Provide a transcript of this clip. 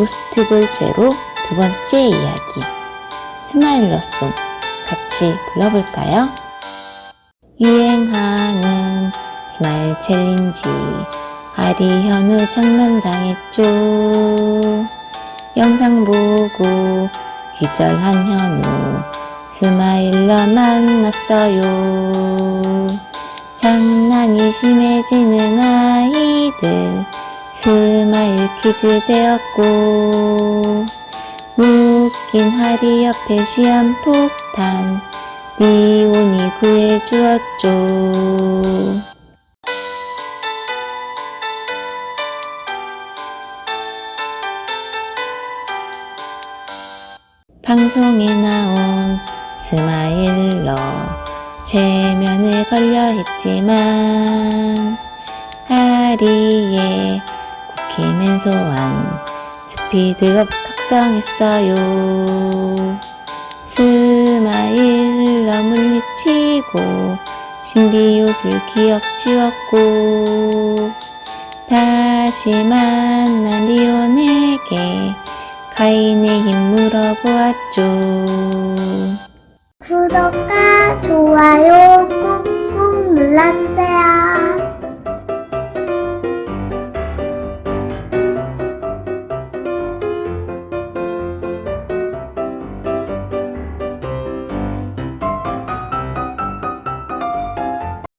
고스트볼 제로 두 번째 이야기. 스마일러송. 같이 불러볼까요? 유행하는 스마일 챌린지. 아리 현우 장난당했죠. 영상 보고 기절한 현우. 스마일러 만났어요. 장난이 심해지는 아이들 스마일 퀴즈 되었고 웃긴 하리 옆에 시한폭탄 리온이 구해주었죠. 방송에 나온 스마일러 최면에 걸려 했지만 하리의 소환 스피드업 각성했어요 스마일러 물리치고 신비옷을 기억 지웠고 다시 만난 리온에게 카인의 힘 물어보았죠 구독과 좋아요.